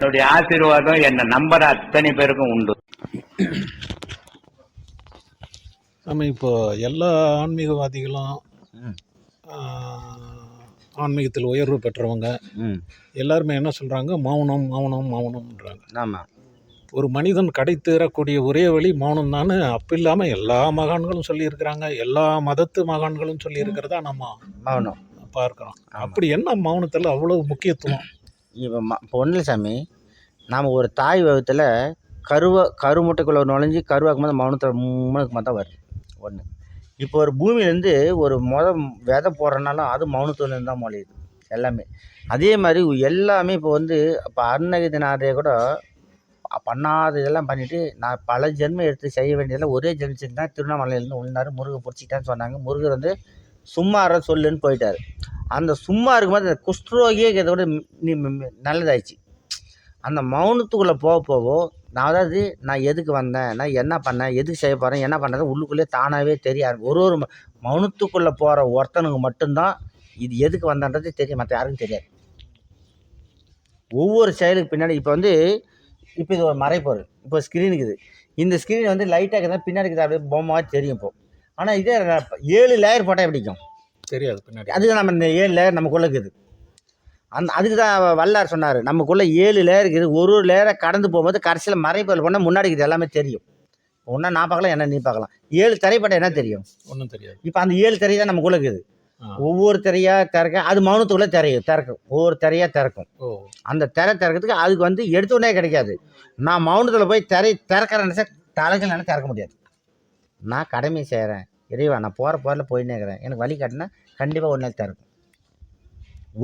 என்னுடைய ஆசீர்வாதம் என்ன நம்பர் அத்தனை பேருக்கும் உண்டு. நம்ம இப்போ எல்லா ஆன்மீகவாதிகளும் ஆன்மீகத்தில் உயர்வு பெற்றவங்க ம். எல்லாருமே என்ன சொல்கிறாங்க மௌனம் மௌனம் மௌனம்ன்றாங்க. ஆமாம் ஒரு மனிதன் கடை தேறக்கூடிய ஒரே வழி மௌனம் தான் அப்போ இல்லாமல் எல்லா மகான்களும் சொல்லியிருக்கிறாங்க எல்லா மதத்து மகான்களும் சொல்லியிருக்கிறதா நம்ம மௌனம். பார்க்குறோம். அப்படி என்ன மௌனத்தில் அவ்வளோ முக்கியத்துவம்? இப்போ ம இப்போ ஒன்றும் சாமி நாம் ஒரு தாய் வகுத்தில் கருவை கரு முட்டைக்குள்ளே நுழைஞ்சி கருவாக்கும் போது மௌனத்தில் மூணுக்கு தான் வருது. ஒன்று இப்போ ஒரு பூமியிலேருந்து ஒரு முத விதை போடுறனாலும் அது மௌனத்துலேருந்து தான் மொழியுது. எல்லாமே. அதே மாதிரி எல்லாமே இப்போ வந்து இப்போ அருணகிரிநாதே கூட பண்ணாத இதெல்லாம் பண்ணிவிட்டு நான் பல ஜென்மம் எடுத்து செய்ய வேண்டியதெல்லாம் ஒரே ஜென்மம் தான் திருவண்ணாமலையிலேருந்து உள்ளார் முருகை பிடிச்சிட்டான்னு சொன்னாங்க. முருகர் வந்து சும்மா சொல்லுன்னு போயிட்டார். அந்த சும்மா இருக்கும்போது அந்த குஷ்டரோகியே இதை விட நீ நல்லதாயிடுச்சு. அந்த மௌனத்துக்குள்ளே போக போக நான் அதாவது நான் எதுக்கு வந்தேன்? நான் என்ன பண்ணேன்? எதுக்கு செய்ய போகிறேன் என்ன பண்ணுறது உள்ளுக்குள்ளே தானாகவே தெரிய ஒரு ஒரு மௌனத்துக்குள்ளே போகிற ஒருத்தனுக்கு மட்டும்தான் இது எதுக்கு வந்தன்றது தெரியும் மற்ற யாருக்கும் தெரியாது. ஒவ்வொரு செயலுக்கு பின்னாடி இப்போ வந்து இப்போ இது ஒரு மறைப்பொருள் இப்போ ஸ்க்ரீன் இருக்குது. இந்த ஸ்க்ரீன் வந்து லைட்டாக இருக்கிறதா பின்னாடி இருக்கிறது அப்படியே பொம்மை தெரியும் இப்போ. ஆனால் இதே ஏழு லேயர் போட்டால் பிடிக்கும் தெரியாது பின்னாடி. அதுக்கு நம்ம இந்த ஏழு லேயர் நமக்குள்ளே இருக்குது. அந்த அதுக்கு தான் வல்லார் சொன்னார். நமக்குள்ளே ஏழு லேயர் இருக்குது. ஒரு ஒரு லேயரை கடந்து போகும்போது கடைசியில் மறைப்பொருள் பண்ணால் முன்னாடி இருக்குது. எல்லாமே தெரியும். ஒன்றா நான் பார்க்கலாம் என்ன நீ பார்க்கலாம். ஏழு திரைப்படம் என்ன தெரியும்? ஒன்றும் தெரியாது. இப்போ அந்த ஏழு திரை தான் நமக்குள்ளே இருக்குது. ஒவ்வொரு திரையாக திறக்க அது மௌனத்துக்குள்ளே திரையும் திறக்கும். ஒவ்வொரு திரையாக திறக்கும். அந்த திரை திறக்கிறதுக்கு அதுக்கு வந்து எடுத்த உடனே கிடைக்காது. நான் மௌனத்தில் போய் திரை திறக்கிறேன் நினச்சா தலைகள் திறக்க முடியாது. நான் கடமை செய்கிறேன் இறைவா நான் போகிற போரில் போயின்னே இருக்கிறேன். எனக்கு வழி காட்டினா கண்டிப்பாக ஒரு நாள் திறக்கும்.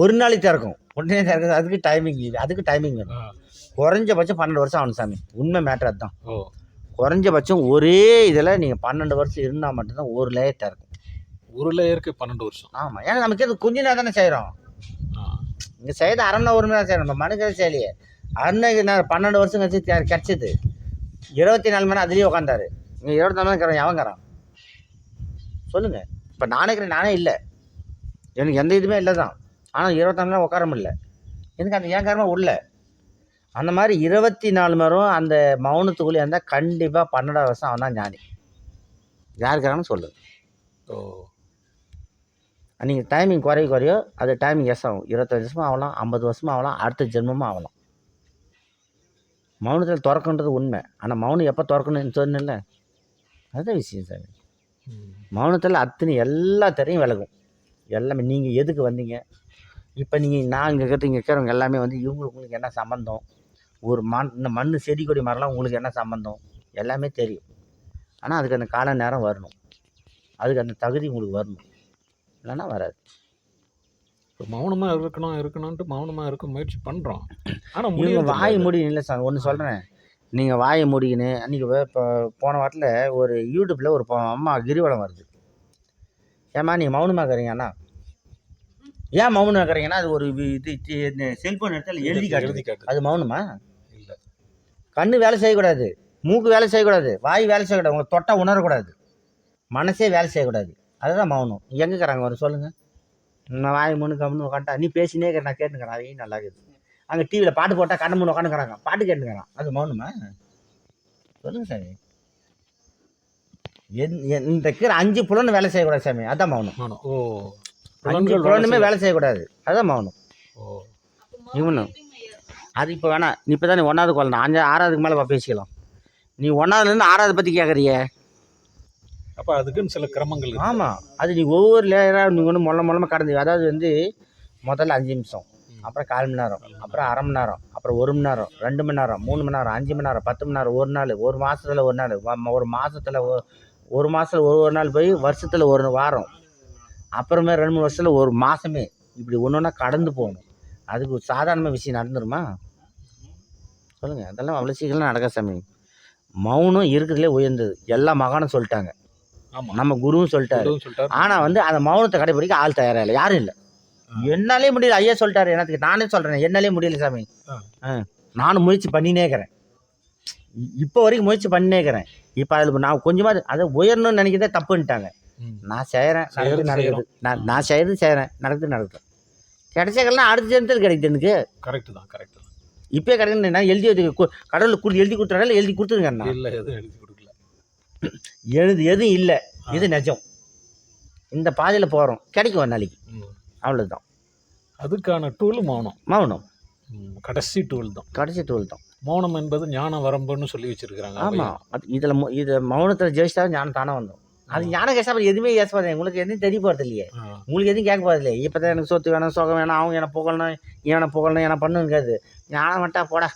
ஒரு நாளைக்கு திறக்கும். உடனே திறக்கிறது அதுக்கு டைமிங் அதுக்கு டைமிங் வேணும். குறைஞ்சபட்சம் பன்னெண்டு வருஷம் ஆகணும் சாமி. உண்மை மேட்ரு அதுதான். குறைஞ்சபட்சம் ஒரே இதில் நீங்கள் பன்னெண்டு வருஷம் இருந்தால் மட்டும்தான் ஒரு லேயர் திறக்கும். ஒரு லேயருக்கு பன்னெண்டு வருஷம். ஆமாம் ஏன்னா நமக்கு இது கொஞ்ச நேரம் தானே செய்கிறோம் இங்கே செய்த அரை மணி ஒரு மணி நேரம் செய்யணும் நம்ம மனுஷன் செய்யலையே. அன்னைக்கு பன்னெண்டு வருஷம் கழிச்சு கிடச்சிது. இருபத்தி நாலு மணி அதுலேயே உட்காந்தாரு இங்கே இருபத்தி நாலு மணி நேரம் எவங்கிறான் சொல்லுங்கள் இப்போ நானே இருக்கிறேன் நானே இல்லை. எனக்கு எந்த இதுவுமே இல்லை தான். ஆனால் இருபத்தி நாலு மணி நேரம் உட்கார முடியல. எனக்கு அந்த ஏன் காரணமாக உள்ள. அந்த மாதிரி இருபத்தி நாலு மணி நேரம் அந்த மௌனத்துக்குள்ளே இருந்தால் கண்டிப்பாக பன்னெண்டாவது வருஷம் அவன் தான் ஞானி. யாருக்காரன்னு சொல்லு. ஓ. நீங்கள் டைமிங் குறைய குறையோ அது டைமிங் எஸ் ஆகும். இருபத்தஞ்சு வருஷமும் ஆகலாம் ஐம்பது வருஷமும் ஆகலாம் அடுத்த ஜென்மமும் ஆகலாம். மௌனத்தில் திறக்குன்றது உண்மை. ஆனால் மௌனம் எப்போ திறக்கணும்னு சொன்னேன்ல? அதுதான் விஷயம் சார். மௌனத்தில் அத்தனை எல்லா திரையும் விலகும். எல்லாமே நீங்கள் எதுக்கு வந்தீங்க? இப்போ நீங்கள் நான் இங்கே இருக்கிறது இங்கே இருக்கிறவங்க எல்லாமே வந்து இவங்களுக்கு உங்களுக்கு என்ன சம்மந்தம் ஒரு மண் இந்த மண் செடி கொடி மரம்லாம் உங்களுக்கு என்ன சம்மந்தம் எல்லாமே தெரியும். ஆனால் அதுக்கு அந்த கால நேரம் வரணும். அதுக்கு அந்த தகுதி உங்களுக்கு வரணும். இல்லைன்னா வராது. இப்போ மௌனமா இருக்கணும் இருக்கணும்ட்டு மௌனமா இருக்க முயற்சி பண்றோம். ஆனா நீங்கள் முடியல வாய் மூடி இல்லை சார் ஒன்று சொல்கிறேன் நீங்கள் வாயை மூடிக்கின்னு அன்றைக்கி இப்போ போன வாரத்தில் ஒரு யூடியூப்பில் ஒரு அம்மா கிரிவலம் வருது. ஏம்மா நீங்கள் மௌனமாக இருக்கிறீங்க அண்ணா? ஏன் மௌனம் இருக்கிறீங்கன்னா அது ஒரு இது செல்ஃபோன் எடுத்து அதுல எழுதி எழுதி அது மௌனமா? இல்ல. கண்ணு வேலை செய்யக்கூடாது மூக்கு வேலை செய்யக்கூடாது வாய் வேலை செய்யக்கூடாது உங்களை தொட்டா உணரக்கூடாது. மனசே வேலை செய்யக்கூடாது. அதுதான் மௌனம். எங்கே இருக்கிறாங்க? ஒரு சொல்லுங்கள் நான் வாய் மூணு கம்னு உட்காந்துட்டா நீ பேசினே இருக்கிற நான் கேட்டுக்கிறேன். அதையும் நல்லா இருக்குது அங்கே டிவியில் பாட்டு போட்டால் கண்ணு மூணு உட்காந்துக்கிறாங்க பாட்டு கேட்டுக்கிறான். அது மௌனமா? சொல்லுங்கள் சாமி. என் என்- இந்த இருக்கிற அஞ்சு புலன்னு வேலை செய்யக்கூடாது சாமி. அதான் மௌனம். மௌனம். ஓ. அஞ்சு புலனுமே வேலை செய்யக்கூடாது. அதுதான் மௌனம். ஓ. இவனும் அது இப்போ வேணாம் நீ இப்போ தான் நீ ஒன்றாவது குழந்தை அஞ்சு ஆறாவதுக்கு மேலே பேசிக்கலாம். நீ ஒன்றாவதுலேருந்து ஆறாவது பற்றி கேட்குறியே அப்ப அதுக்குன்னு சில கிரமங்கள் இருக்கு. ஆமாம் அது நீ ஒவ்வொரு லேயராக நீ ஒன்று மொல்ல மொல்லமாக கடந்து அதாவது வந்து முதல்ல அஞ்சு நிமிஷம். அப்புறம் கால் மணி நேரம் அப்புறம் அரை மணி நேரம் அப்புறம் ஒரு மணி நேரம் ரெண்டு மணி நேரம் மூணு மணி நேரம் அஞ்சு மணி நேரம் பத்து மணி நேரம் ஒரு நாள் ஒரு மாதத்தில் ஒரு நாள் ஒரு மாதத்தில் ஒரு மாதத்தில் ஒரு ஒரு நாள் போய் வருஷத்தில் ஒரு வாரம் அப்புறமே ரெண்டு மூணு வருஷத்தில் ஒரு மாதமே இப்படி ஒன்று ஒன்றா கடந்து போகணும். அதுக்கு ஒரு சாதாரண விஷயம் நடந்துருமா? சொல்லுங்கள் அதெல்லாம் அவ்வளோ சீக்கிரம் நடக்க சாமி. மௌனம் இருக்கிறதுலே உயர்ந்தது. எல்லா மகானும் சொல்லிட்டாங்க. நம்ம குருவும் சொல்லிட்டாரு. ஆனால் வந்து அந்த மௌனத்தை கடைபிடிக்க ஆள் தயாரா இல்லை. யாரும் இல்லை. என்னாலே முடியல. ஐயா சொல்லிட்டாரு எனக்கு நானே சொல்கிறேன் என்னாலே முடியல சாமி. நானும் முயற்சி பண்ணினே இருக்கிறேன். இப்போ வரைக்கும் முயற்சி பண்ணினே இருக்கிறேன். இப்போ அதில் நான் கொஞ்சமாக அதை உயரணும்னு நினைக்கிறதே தப்புன்ட்டாங்க. நான் செய்கிறேன் நடக்குது நடக்குது. நான் நான் செய்கிறது செய்கிறேன் நடக்குது நடக்குது. கிடைச்சக்கெல்லாம் அடுத்த ஜென்மத்தில் கிடைக்குது எனக்கு. கரெக்ட் தான் கரெக்ட் தான். கிடைக்கணும் நான் எழுதி வைத்து கு- கடவுளுக்கு கொடுத்து எழுதி கொடுத்துறாங்க எழுதி கொடுத்துருங்க இல்ல எதுவும் எழுதி கொடுக்கல. எழுது எதுவும் இல்லை. இது நிஜம். இந்த பாதையில் போகிறோம் கிடைக்கும் ஒரு நாளைக்கு. அவ்வளோதான் அதுக்கான டூல் மௌனம். மௌனம். கடைசி டூல் தான். கடைசி டூல் தான். மௌனம் என்பது ஞான வரம்புன்னு சொல்லி வச்சிருக்கிறாங்க ஆமாம் அது இதில் இது மௌனத்தில் ஜெயிச்சா ஞானம் தானே வந்தோம் அது ஞானம் கேசா எதுவுமே ஏசாது உங்களுக்கு எதுவும் தெரிய போகிறது இல்லையே. உங்களுக்கு எதுவும் கேட்க போகிறது இல்லையே. இப்போ தான் எனக்கு சொத்து வேணும் சோகம் வேணும் அவங்க என்ன புகழணும் இவனை புகழணும் என்ன பண்ணுங்கிறது. ஞானம் வந்துட்டா போடா.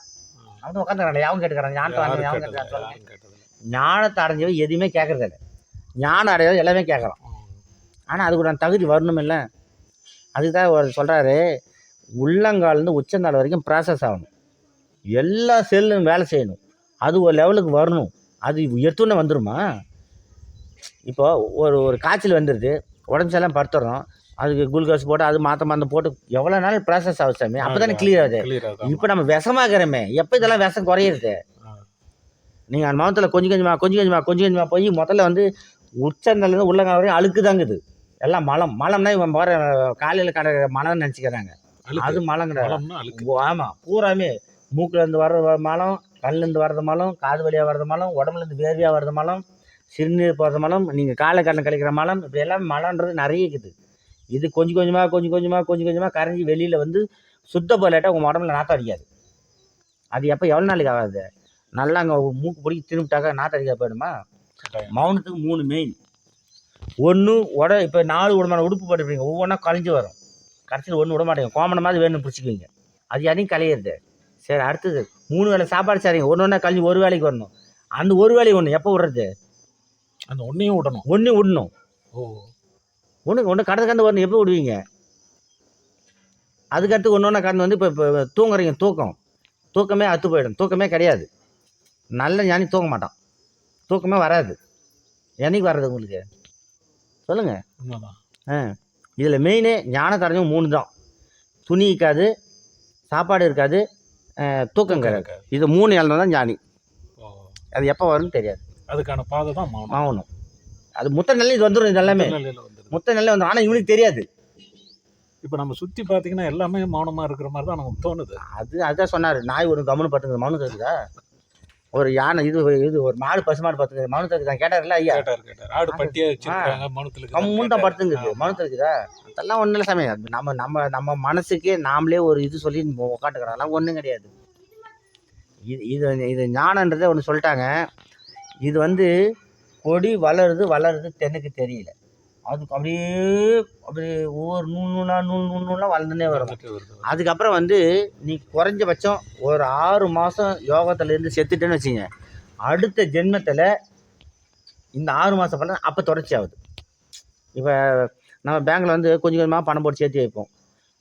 அவன் உட்காந்துக்கிறாங்க யாவும் கேட்டுக்கிறாங்க. ஞானத்தை யாவும் கேட்டதில்ல. ஞானத்தை அடைஞ்சவன் எதுவுமே கேட்கறதில்ல. ஞானம் அடையறது எல்லாமே கேட்குறான். ஆனால் அதுக்கு நான் தகுதி வரணும் இல்லை அதுக்கு தான் அவர் சொல்கிறாரு உள்ளங்கால்லேருந்து உச்சந்தாள் வரைக்கும் ப்ராசஸ் ஆகணும். எல்லா செல்லும் வேலை செய்யணும். அது ஒரு லெவலுக்கு வரணும். அது எடுத்தோன்னே வந்துருமா? இப்போ ஒரு ஒரு காய்ச்சல் வந்துடுது உடம்பு சரியில்லாம படுத்துறோம் அதுக்கு குளுக்கோஸ் போட்டு அது மாற்ற மாற்ற போட்டு எவ்வளோ நாள் ப்ராசஸ் ஆகுது சாமி? அப்போ தானே கிளியர் ஆகுது. இப்போ நம்ம விஷமாக்கிறோமே எப்போ இதெல்லாம் விஷம் குறையிறது. நீங்கள் அந்த மதத்தில் கொஞ்சம் கொஞ்சமாக கொஞ்சம் கொஞ்சமாக கொஞ்சம் கொஞ்சமாக போய் முதல்ல வந்து உச்சந்தலேருந்து உள்ளங்கால் வரையும் அழுக்கு தாங்குது. எல்லாம் மலம். மலம்னா இவன் போகிற காலையில் கடை மலம்னு நினச்சிக்கிறாங்க. அது மலம் கிடையாது ஆமாம் பூராமே மூக்குலேருந்து வர்ற மலம் கண்ணுலேருந்து வர்றது மலம் காது வழியாக வர்றது மலம் உடம்புலேருந்து வேர்வையாக வர்றது மலம் சிறுநீர் போகிறது மலம் நீங்கள் காலை கண்ணை கழிக்கிற மலம் இப்படி எல்லாம் மலம்ன்றது நிறைய இருக்குது. இது கொஞ்சம் கொஞ்சமாக கொஞ்சம் கொஞ்சமாக கொஞ்சம் கொஞ்சமாக கரைஞ்சி வெளியில் வந்து சுத்த போலாட்டா உங்கள் உடம்புல நாற்றம் அடிக்காது. அது எப்போ எவ்வளோ நாளைக்கு ஆகாது? நல்லா அங்கே மூக்கு பிடிக்கி திரும்பிட்டாக்கா நாற்றம் அடிக்காது போயிடுமா. மௌனத்துக்கு மூணு மெயின் ஒன்று உட இப்போ நாலு விடமான உடுப்பு போட்டுருப்பீங்க ஒவ்வொன்றா கழிஞ்சு வரும். கடைசியில் ஒன்று விட மாட்டேங்க. கோமணம் மாதிரி வேணும் பிடிச்சிக்குவீங்க. அது யாரையும் கலையிறது. சரி அடுத்தது. மூணு வேளை சாப்பாடு சரிங்க. ஒன்று ஒன்றா கழிஞ்சு ஒரு வேலைக்கு வரணும். அந்த ஒரு வேலைக்கு ஒன்று எப்போ விடுறது? அந்த ஒன்னையும் விடணும். ஒன்று விடணும். ஓ. ஒன்று ஒன்று கடந்து கடந்து வரணும். எப்போ விடுவீங்க? அதுக்கடுத்து ஒன்று ஒன்றா கடந்து வந்து இப்போ இப்போ தூங்குறீங்க. தூக்கம். தூக்கமே அத்து போயிடும். தூக்கமே கிடையாது. நல்ல ஞானி தூங்க மாட்டான். தூக்கமே வராது. என்னைக்கு வர்றது உங்களுக்கு? சொல்லுங்கள் ஆ இதில் மெயினே ஞானத்தை அடைஞ்சவங்க மூணு தான் துணி இருக்காது சாப்பாடு இருக்காது தூக்கம் கிடையாது இது மூணு இழந்தா தான் ஞானி அது எப்போ வரும்னு தெரியாது. அதுக்கான பாதை தான் மௌனம் அது முத்த நெல்லை இது வந்துடும் இது எல்லாமே. முத்த நெல்லை வந்துடும் ஆனால் இவனுக்கு தெரியாது. இப்ப நம்ம சுத்தி பாத்தீங்கன்னா எல்லாமே மௌனமா இருக்கிற மாதிரி தான் நமக்கு தோணுது. அது அதுதான் சொன்னார். நாய் ஒரு கவனம் பத்துங்க மௌனம் இருக்குதா ஒரு யானை இது இது ஒரு மாடு பசு மாடு பத்துங்க மௌனத்தை இருக்குதா கேட்டார்ல ஐயா? கேட்டார் கேட்டார். ஆடு பட்டியா வச்சிருக்காங்க மௌனத்துல கம்முன்னு தான் படுத்துங்குது. மௌனத்தை இருக்குதா அதெல்லாம் ஒன்றும் இல்லை அது நம்ம நம்ம நம்ம மனசுக்கே நாமளே ஒரு இது சொல்லி உக்காட்டுக்கிறோம் ஒன்றும் கிடையாது. இது இது இது ஞானன்றதை ஒன்று சொல்லிட்டாங்க. இது வந்து கொடி வளருது வளருது தென்னுக்கு தெரியல. அதுக்கு அப்படியே அப்படியே ஒவ்வொரு நூல் நூலா நூல் நூல் நூலாக வளர்ந்துனே வரும். அதுக்கப்புறம் வந்து நீ குறைஞ்சபட்சம் ஒரு ஆறு மாதம் யோகத்துலேருந்து செத்துட்டேன்னு வச்சுங்க அடுத்த ஜென்மத்தில் இந்த ஆறு மாதம் பலன் அப்போ தொடர்ச்சி ஆகுது இப்போ நம்ம பேங்க்கில் வந்து கொஞ்சம் கொஞ்சமாக பணம் போட்டு சேர்த்து வைப்போம்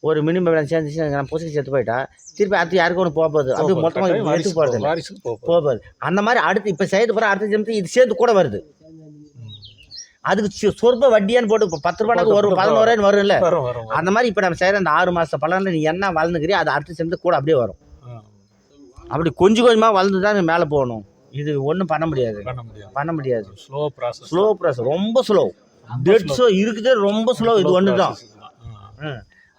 ஒரு மினிமம் பேலன்ஸ் சேர்ந்துச்சு நம்ம புதுசு சேர்த்து போயிட்டா திருப்பி அடுத்து யாருக்கும் ஒன்று போக போகுது அது. மொத்தமாக எடுத்து போகிறது போக போகுது. போக போகுது அந்த மாதிரி அடுத்து இப்போ செய்து போகிற அடுத்த ஜென்மத்துக்கு இது சேர்த்து கூட வருது. அதுக்கு சொற்ப வட்டியான்னு போட்டு பத்து ரூபாய்க்கு ஒரு பதினோராயிரம் வரும்ல? வரும் வரும். அந்த மாதிரி இப்போ நம்ம செய்கிற அந்த ஆறு மாத பலனில் நீ என்ன வளர்ந்துக்கிறியோ அது அடுத்த சேர்ந்து கூட அப்படியே வரும். அப்படி கொஞ்சம் கொஞ்சமாக வளர்ந்து தான் மேலே போகணும். இது ஒன்றும் பண்ண முடியாது. பண்ண முடியாது. ஸ்லோ ப்ராசஸ் ஸ்லோ ப்ராசஸ் ரொம்ப ஸ்லோ டெட் ஸ்லோ இருக்குது ரொம்ப ஸ்லோ இது ஒன்று தான்.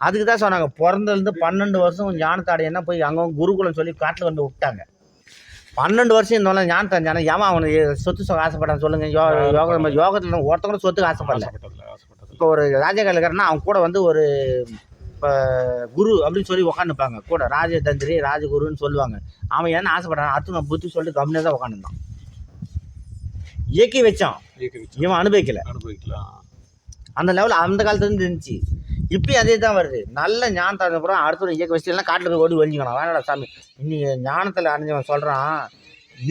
அதுக்கு தான் சொன்னாங்க பிறந்ததுலேருந்து பன்னெண்டு வருஷம் ஞானத்தாடை என்ன போய் அங்கே குருகுலம் சொல்லி காட்டில் வந்து விட்டாங்க. பன்னெண்டு வருஷம் இருந்தவங்க ஞானத்தை ஞானம் ஏமா அவனுக்கு சொத்து சொ ஆசைப்படான்னு சொல்லுங்கள் யோ யோக யோகத்தில் ஒருத்தவங்க சொத்துக்கு ஆசைப்படல. இப்போ ஒரு ராஜகால் இருக்கிறன்னா அவன் கூட வந்து ஒரு இப்போ குரு அப்படின்னு சொல்லி உக்காந்துப்பாங்க. கூட ராஜதந்திரி ராஜகுருன்னு சொல்லுவாங்க. அவன் என்ன ஆசைப்பட்டான்? அடுத்து நான் புத்தி சொல்லிட்டு கம்மியாக தான் உட்காந்துருந்தான் இயக்கி வச்சான். இவன் அனுபவிக்கல. அனுபவிக்கலாம் அந்த லெவல் அந்த காலத்துலேருந்து இருந்துச்சு. இப்பயும் அதே தான் வருது. நல்ல ஞானத்தை அப்புறம் அடுத்த இயக்க வசதியெல்லாம் காட்டில் போய் ஓடி ஒழிஞ்சிக்கணும் வேணாடா சாமி? இன்னைக்கு ஞானத்தில் அணிஞ்சவன் சொல்கிறான்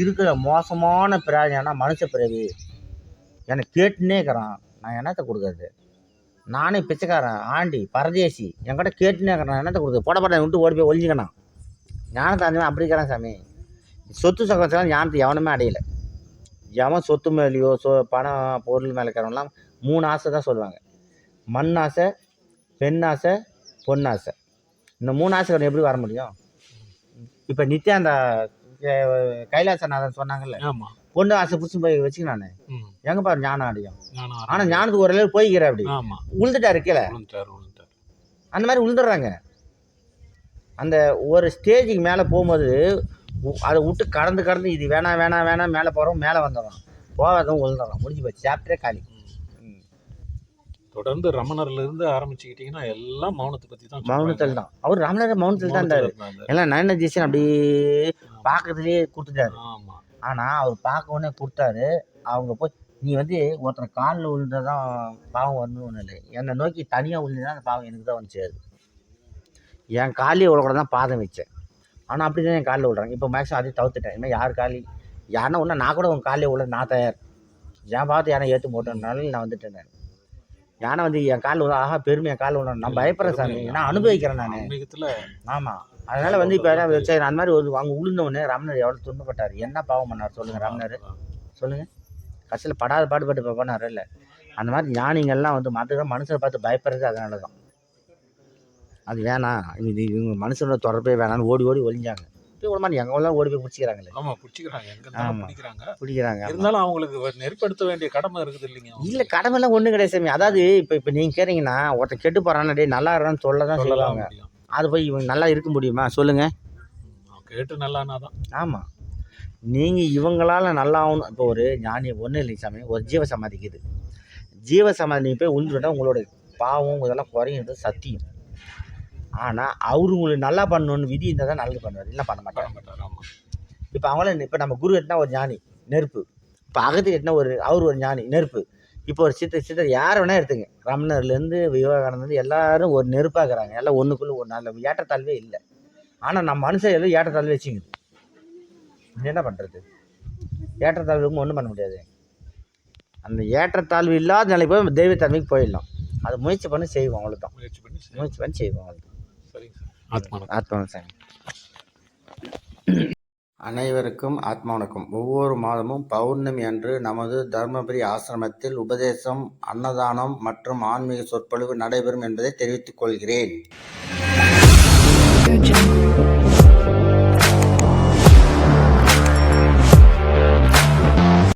இருக்கிற மோசமான பிராணியானா மனுஷ பிறவி. எனக்கு கேட்டுனே இருக்கிறான். நான் என்னத்தை கொடுக்குறது? நானே பிச்சைக்காரன் ஆண்டி பரதேசி. என்கிட்ட கேட்டுனே இருக்கிறேன். என்னத்தை கொடுக்குறது? போட விட்டு ஓடி போய் ஒழிஞ்சிக்கணும் ஞானத்தை அணிஞ்சவன் அப்படி இருக்கிறான் சாமி. சொத்து சகோதரம் ஞானத்தை எவனுமே அடையலை. எவன் சொத்து மேலேயோ சொ பணம் பொருள் மேலே இருக்கிறவன்லாம் மூணு ஆசை தான் சொல்லுவாங்க. மண் ஆசை பெண் ஆசை பொன் ஆசை இந்த மூணு ஆசைகள் எப்படி வர முடியும்? இப்போ நித்யானந்தா கே- கைலாசநாதன் சொன்னாங்கல்ல. பொண்ணு ஆசை பிடிச்சி போய் வச்சுக்கினானே ம். எங்க பாரு ஞானம் அடையும். ஆனால் ஞானத்துக்கு ஒரு அளவு போய்க்கிற அப்படி. ஆமா. உளுந்துட்டாரு கீழே. அந்த மாதிரி உளுந்துடுறாங்க அந்த ஒரு ஸ்டேஜுக்கு மேலே போகும்போது அதை விட்டு கடந்து கடந்து இது வேணாம் வேணாம் வேணாம் மேலே போகிறோம் மேலே வந்துடுறோம். போகாதவங்க விழுந்துடுறோம் முடிஞ்சு போச்சு. சாப்டரே காலி. தொடர்ந்து ரமணர்ல இருந்து ஆரம்பிச்சுக்கிட்டீங்கன்னா எல்லாம் மௌனத்தை பத்தி தான் மௌனத்தில் தான். அவர் ரமணர் மௌனத்தில் தான் இருந்தார். எல்லாம் நயனஜீசன் அப்படியே பார்க்கறதுலேயே கொடுத்துட்டாரு. ஆமா. ஆனால் அவர் பார்க்க உடனே கொடுத்தாரு அவங்க போய் நீ வந்து ஒருத்தர் காலில் விழுந்தால் தான் பாவம் வரணும்னு ஒன்றும் இல்லை. என்னை நோக்கி தனியாக விழுந்தா அந்த பாவம் எனக்கு தான் வந்து சேருது என் காலையே விழக்கூட தான் பாதம் வச்சேன். ஆனால் அப்படி தான் என் காலில் விழுறாங்க. இப்போ மேக்ஸிமம் அதையும் தவிர்த்துட்டேன். இனிமேல் யார் காலி? யாருன்னா ஒன்றா நான் கூட உன் காலையில் விழ நான் தயார். என் பார்த்து யானை ஏற்று போட்டனால நான் வந்துட்டேன் நான். யானை வந்து என் காலில் விழ ஆஹா பெருமை என் காலில் விழணும் நான் பயப்படுறேன் சாமி. நான் அனுபவிக்கிறேன் நான். ஆமாம் அதனால் வந்து இப்போ என்ன சரி அந்த மாதிரி ஒரு அங்கே உளுந்தவொடனே ரமணர் எவ்வளோ துன்பப்பட்டார். என்ன பாவம் பண்ணார் சொல்லுங்கள் ரமணர் சொல்லுங்கள் கடைசியில் படாத பாடுபட்டு பண்ணார் இல்லை. அந்த மாதிரி ஞானிங்கள்லாம் வந்து மற்ற மனுஷனை பார்த்து பயப்படுறது அதனால தான் அது வேணாம். இது இவங்க மனுஷனோட தொடர்பே வேணாம்னு ஓடி ஓடி ஒளிஞ்சாங்க. இப்போ ஒரு மாதிரி எங்கெல்லாம் ஓடி போய் பிடிச்சிக்கிறாங்களே. ஆமா பிடிச்சிக்கிறாங்க. எங்க. பிடிக்கிறாங்க. பிடிக்கிறாங்க இருந்தாலும் அவங்களுக்கு நெருப்படுத்த வேண்டிய கடமை இருக்குது இல்லைங்க இல்லை கடமைலாம் ஒன்றும் கிடையாது சாமி. அதாவது இப்போ இப்போ நீங்கள் கேட்டிங்கன்னா ஒருத்தன் கெட்டு போகிறான் டேய் நல்லா இருறான்னு சொல்ல தான் சொல்லுவாங்க அது போய் இவங்க நல்லா இருக்க முடியுமா? சொல்லுங்கள் கேட்டு நல்லானாதான் ஆமாம் நீங்கள் இவங்களால நல்லா ஆகணும். இப்போ ஒரு ஞானி ஒன்றும் இல்லை சாமி. ஒரு ஜீவ சமாதிக்குது. ஜீவ சமாதி போய் உழுந்துட்டா உங்களோட பாவம் இதெல்லாம் குறையிறது சத்தியம். ஆனால் அவரு உங்களுக்கு நல்லா பண்ணணும்னு விதி இருந்தால் தான் நல்லது பண்ணுவார். இல்லை பண்ண மாட்டார். பண்ண மாட்டார் ஆமா. இப்போ அவங்கள இப்போ நம்ம குரு எட்டினா ஒரு ஞானி நெருப்பு. இப்போ அகத்து எட்டினா ஒரு அவர் ஒரு ஞானி நெருப்பு. இப்போ ஒரு சித்தர் சித்தர் யார் வேணால் எடுத்துங்க. ரமணர்லேருந்து விவேகானந்தருந்து எல்லாரும் ஒரு நெருப்பாக இருக்கிறாங்க. எல்லாம் ஒன்றுக்குள்ளே ஒரு நல்ல ஏற்றத்தாழ்வே இல்லை. ஆனால் நம்ம மனுஷன் எல்லாம் ஏற்றத்தாழ்வு வச்சுங்குது என்ன பண்ணுறது ஏற்றத்தாழ்வுக்கு ஒன்றும் பண்ண முடியாது. அந்த ஏற்றத்தாழ்வு இல்லாத நிலை போய் தெய்வத்தன்மைக்கு போயிடலாம். அதை முயற்சி பண்ணி செய்வோம் அவ்வளோதான் முயற்சி பண்ணி. முயற்சி பண்ணி செய்வோம் அவ்வளோதான் சாமி அனைவருக்கும் ஆத்மா வணக்கம். ஒவ்வொரு மாதமும் பௌர்ணமி அன்று நமது தர்மபுரி ஆசிரமத்தில் உபதேசம் அன்னதானம் மற்றும் ஆன்மீக சொற்பொழிவு நடைபெறும் என்பதை தெரிவித்துக் கொள்கிறேன்.